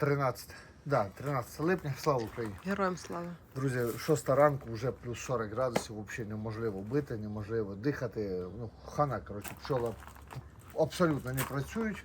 Друзі, вітаю. 13. Да, 13 липня, слава Україні. Героям слава. Друзі, 6 ранку, вже плюс 40 градусів, взагалі неможливо бити, неможливо дихати. Ну, хана, коротше, пчола абсолютно не працюють,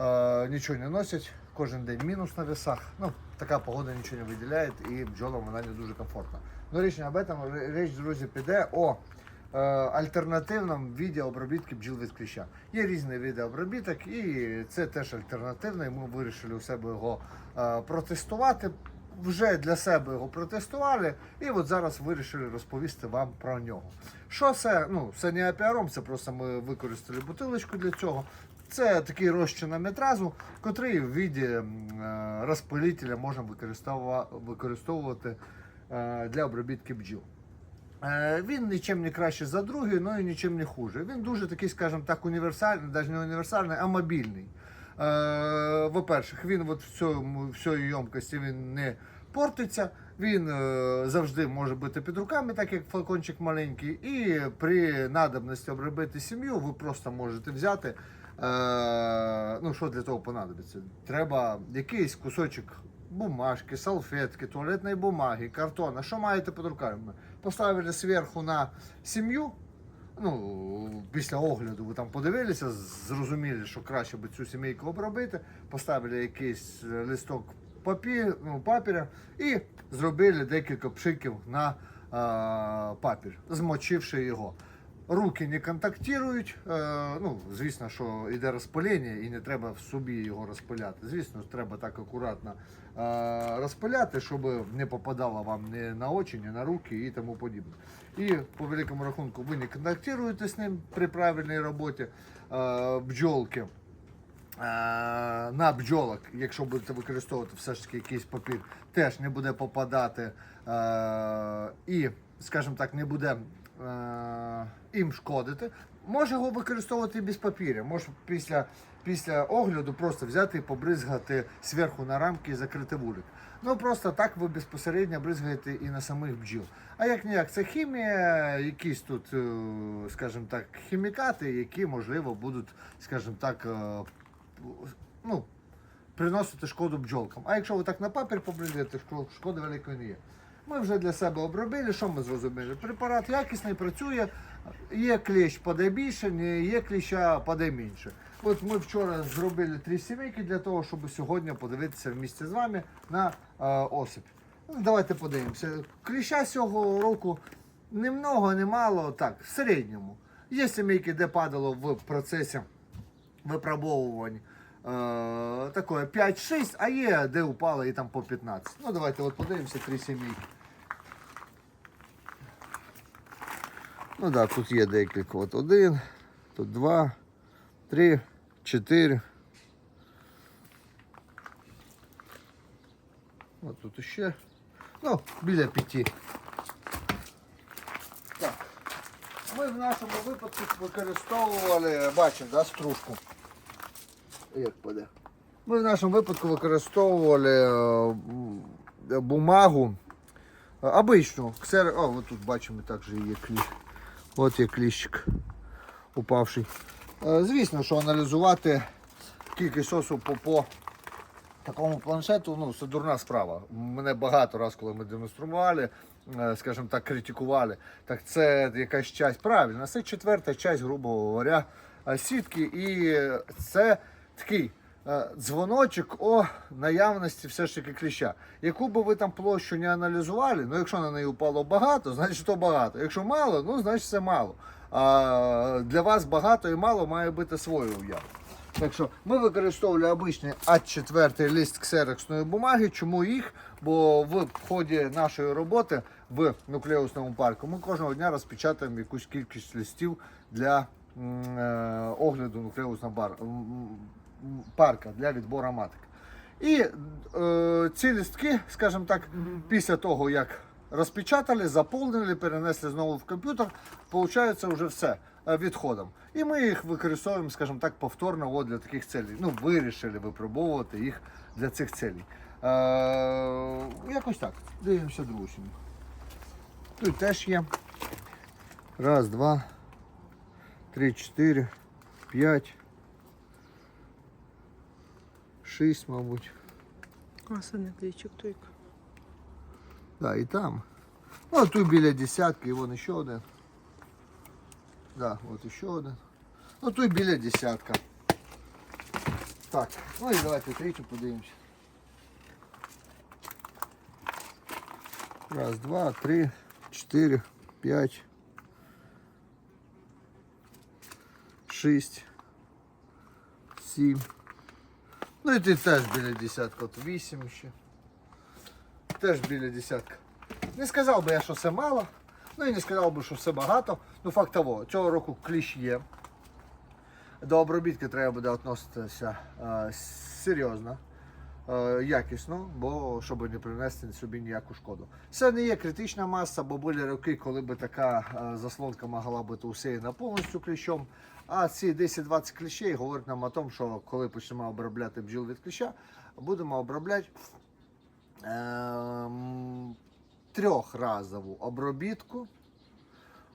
е, нічого не носять, кожен день мінус на весах. Ну, така погода нічого не виділяє і бджолам вона не дуже комфортна. Ну, річ не об этом, річ, друзі, піде о е, альтернативному віді обробітки бджіл від кліща. Є різні види обробіток, і це теж альтернативний. Ми вирішили у себе його е, протестувати. Вже для себе його протестували, і от зараз вирішили розповісти вам про нього. Що це? Ну, це не апіаром, це просто ми використали бутилочку для цього. Це такий розчин аметразу, котрий в віді е, розпилителя можна використовувати для обробітки бджіл. Е, Він нічим не краще за другий, але і нічим не хуже. Він дуже такий, скажімо так, універсальний, навіть не універсальний, а мобільний. Е, Во-перше, він от в цьому в цій ємкості він не портиться. Він е, завжди може бути під руками, так як флакончик маленький. І при надобності обробити сім'ю ви просто можете взяти. Ну, що для того понадобиться? Треба якийсь кусочок бумажки, салфетки, туалетної бумаги, картона. Що маєте під руками? Поставили зверху на сім'ю. Ну, після огляду ви там подивилися, зрозуміли, що краще би цю сімейку обробити, поставили якийсь листок папір, ну, папіря і зробили декілька пшиків на е, папір, змочивши його. Руки не контактують. Е, ну, звісно, що йде розпилення і не треба в собі його розпиляти. Звісно, треба так акуратно е, розпиляти, щоб не попадало вам ні на очі, ні на руки і тому подібне. І по великому рахунку ви не контактуєте з ним при правильній роботі е, бджолки. На бджолок, якщо будете використовувати все ж таки якийсь папір, теж не буде попадати і, скажімо так, не буде їм шкодити. Може його використовувати і без папіря. Може після, після огляду просто взяти і побризгати зверху на рамки і закрити вулик. Ну просто так ви безпосередньо бризгаєте і на самих бджіл. А як ніяк, це хімія, якісь тут, е, скажімо так, хімікати, які можливо будуть, скажімо так, е, ну, приносити шкоду бджолкам. А якщо ви так на папір побризгаєте, шко- шкоди великої не є. Ми вже для себе обробили, що ми зрозуміли? Препарат якісний, працює, є кліщ паде більше, не є кліща паде менше. От ми вчора зробили три сімейки для того, щоб сьогодні подивитися в місті з вами на е, осип. Ну, давайте подивимося. Кліща цього року немного, немало, так, в середньому. Є сімейки, де падало в процесі випробовувань е, такое 5-6, а є де упало і там по 15. Ну давайте от подивимося три сімейки. Ну да, тут є декілька. От один, тут два, три, чотири. От тут ще. Ну, біля п'яти. Так. Ми в нашому випадку використовували, бачимо, да, стружку. Як паде. Ми в нашому випадку використовували е, бумагу е, обичну. Ксер... О, от тут бачимо також є кліщ. От є кліщик упавший. Е, Звісно, що аналізувати кількість осу по, по такому планшету, ну, це дурна справа. Мене багато разів, коли ми демонстрували, е, скажімо так, критикували. Так це якась часть правильно, це четверта часть, грубо говоря, е, сітки. І це такий дзвоночок о наявності все ж таки кліща. Яку би ви там площу не аналізували, ну якщо на неї упало багато, значить то багато. Якщо мало, ну значить це мало. А для вас багато і мало має бути своє уява. Так що ми використовували обичний А4 лист ксероксної бумаги. Чому їх? Бо в ході нашої роботи в нуклеусному парку ми кожного дня розпечатаємо якусь кількість листів для е, огляду нуклеусного м, парка для відбору маток. І е, ці листки, скажімо так, після того, як розпечатали, заповнили, перенесли знову в комп'ютер, виходить вже все е, відходом. І ми їх використовуємо, скажімо так, повторно от для таких целей. Ну, вирішили випробовувати їх для цих целей. Е, якось так. Дивимося сім'ю. Тут теж є. Раз, два, три, чотири, п'ять. 6, мабуть. А, синекличок тойк. Да, і там. Ну, а тут біля десятки, і вон ще один. Да, от ще один. Ну тут біля десятка. Так, ну і давайте третю подивимося. Раз, два, три, чотири, п'ять. Шість. Сім. Ну і ти теж біля десятка, от вісім ще. Теж біля десятка. Не сказав би я, що все мало, ну і не сказав би, що все багато. Ну факт того, цього року кліщ є. До обробітки треба буде відноситися е, серйозно, якісно, бо щоб не принести собі ніяку шкоду. Це не є критична маса, бо були роки, коли би така е, заслонка могла бути усіяна повністю кліщом. А ці 10-20 кліщей говорять нам о тому, що коли почнемо обробляти бджіл від кліща, будемо обробляти ем, трьохразову обробітку.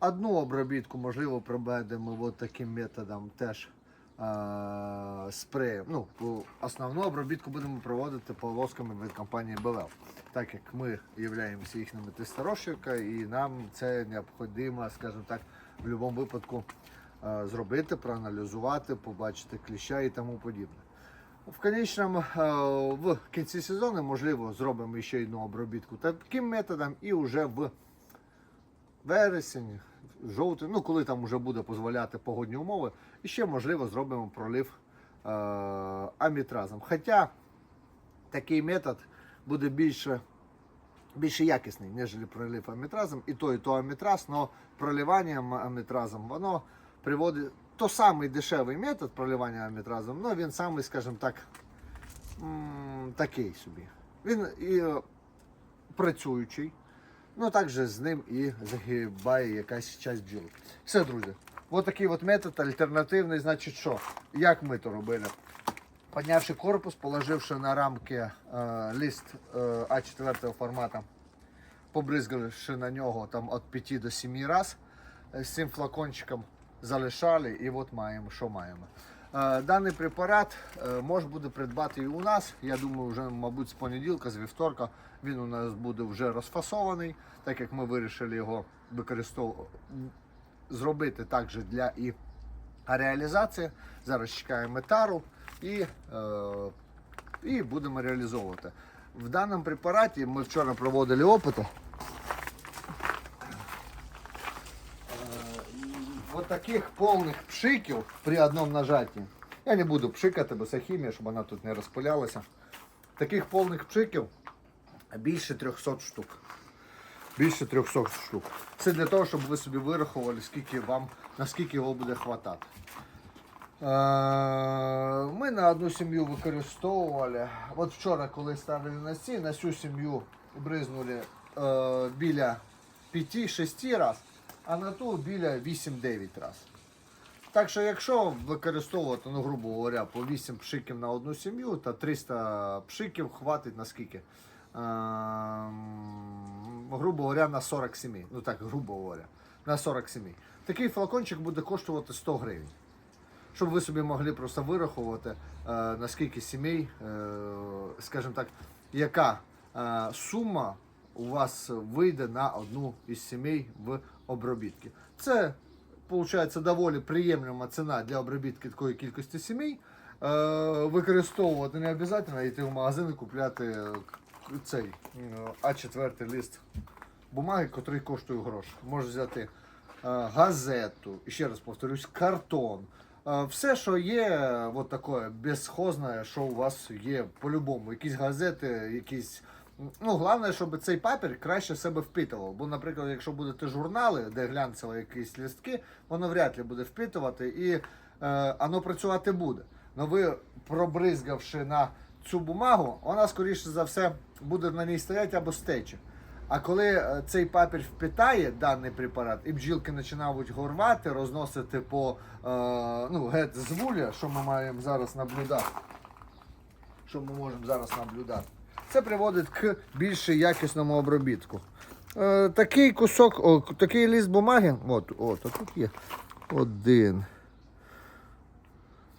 Одну обробітку, можливо, проведемо от таким методом теж е, спреєм. Ну, основну обробітку будемо проводити полосками від компанії БЛ. Так як ми являємося їхніми тестировщиками і нам це необхідно, скажімо так, в будь-якому випадку е, зробити, проаналізувати, побачити кліща і тому подібне. В конечному е, в кінці сезону, можливо, зробимо ще одну обробітку таким методом і вже в вересень, жовтий, ну коли там вже буде дозволяти погодні умови, і ще можливо зробимо пролив е, амітразом. Хоча такий метод буде більше, більше якісний, ніж пролив амітразом. І то, і то амітраз, але проливання амітразом воно приводить то самий дешевий метод проливання амітразом, але він самий, скажімо так, такий собі. Він і е, працюючий. Ну, також з ним і загибає якась часть бджіл. Все, друзі. Ось такий от метод альтернативний. Значить, що? Як ми то робили? Піднявши корпус, положивши на рамки е, лист е, А4 формату, побризгавши на нього там від 5 до 7 раз, е, з цим флакончиком залишали і от маємо, що маємо. Е, Даний препарат е, можна буде придбати і у нас. Я думаю, вже, мабуть, з понеділка, з вівторка він у нас буде вже розфасований, так як ми вирішили його використовувати зробити також для і реалізації. Зараз чекаємо тару і, е, і будемо реалізовувати. В даному препараті ми вчора проводили опити. Вот таких повних пшиків при одному нажатті. Я не буду пшикати, бо це хімія, щоб вона тут не розпилялася. Таких повних пшиків більше 300 штук. Більше 300 штук. Це для того, щоб ви собі вирахували, скільки вам, наскільки його буде хватати. Е, Ми на одну сім'ю використовували. От вчора, коли ставили на ці, на цю сім'ю бризнули е, біля 5-6 раз, а на ту біля 8-9 раз. Так що, якщо використовувати, ну, грубо говоря, по 8 пшиків на одну сім'ю, то 300 пшиків хватить на скільки? Ем, грубо говоря, на 40 сімей. Ну так, грубо говоря, на 40 сімей. Такий флакончик буде коштувати 100 гривень. Щоб ви собі могли просто вирахувати, е, наскільки сімей, е, скажімо так, яка е, сума у вас вийде на одну із сімей в обробітки. Це виходить доволі приємлива ціна для обробітки такої кількості сімей. Е, використовувати не обов'язково йти в магазин і купляти цей е, А4 лист бумаги, який коштує гроші. Можеш взяти е, газету, ще раз повторюсь, картон. Все, що є, от таке безхозне, що у вас є по-любому. Якісь газети, якісь. Ну, головне, щоб цей папір краще себе впитував. Бо, наприклад, якщо будете журнали, де глянцево якісь листки, воно вряд ли буде впитувати і е, воно працювати буде. Но ви, пробризгавши на цю бумагу, вона, скоріше за все, буде на ній стояти або стече. А коли е, цей папір впитає даний препарат, і бджілки починають горвати, розносити по е, ну, геть з вуля, що ми маємо зараз наблюдати, що ми можемо зараз наблюдати, це приводить к більш якісному обробітку. Е, такий кусок, о, такий лист бумаги, от, от, тут є один.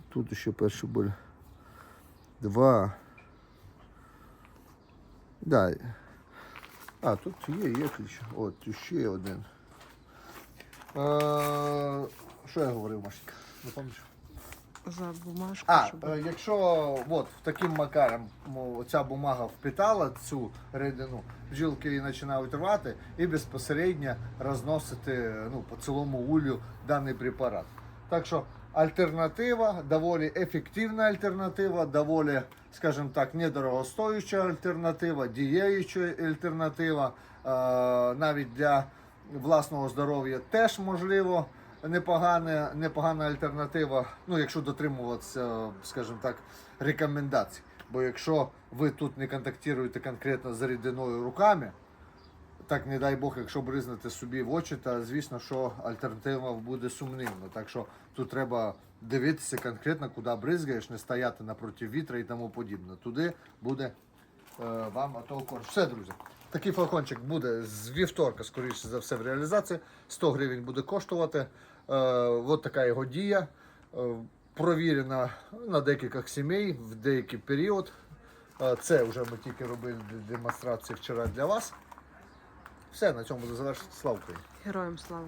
Тут ще перший був два. Да. А, тут є, є ключ. От, ще один. Е, що я говорив, Машенька? Не пам'ятаю. За бумажку, А, щоб... е, якщо от таким макаром ця бумага впитала цю рідину, бджілки її починають рвати і безпосередньо розносити ну, по цілому улю даний препарат. Так що альтернатива, доволі ефективна альтернатива, доволі, скажімо так, недорогостоюча альтернатива, дієюча альтернатива, е, навіть для власного здоров'я теж можливо непогана, непогана альтернатива, ну якщо дотримуватися, скажімо так, рекомендацій. Бо якщо ви тут не контактуєте конкретно з рідиною руками, так не дай Бог, якщо бризнете собі в очі, то звісно, що альтернатива буде сумнівна. Так що тут треба дивитися конкретно, куди бризгаєш, не стояти напроти вітра і тому подібне. Туди буде е, вам АТО. Все, друзі. Такий флакончик буде з вівторка, скоріше за все, в реалізації. 100 гривень буде коштувати. Е, от така його дія. Е, провірена на декількох сімей в деякий період. Е, це вже ми тільки робили демонстрацію вчора для вас. Все, на цьому завершити. Слава Україні! Героям слава.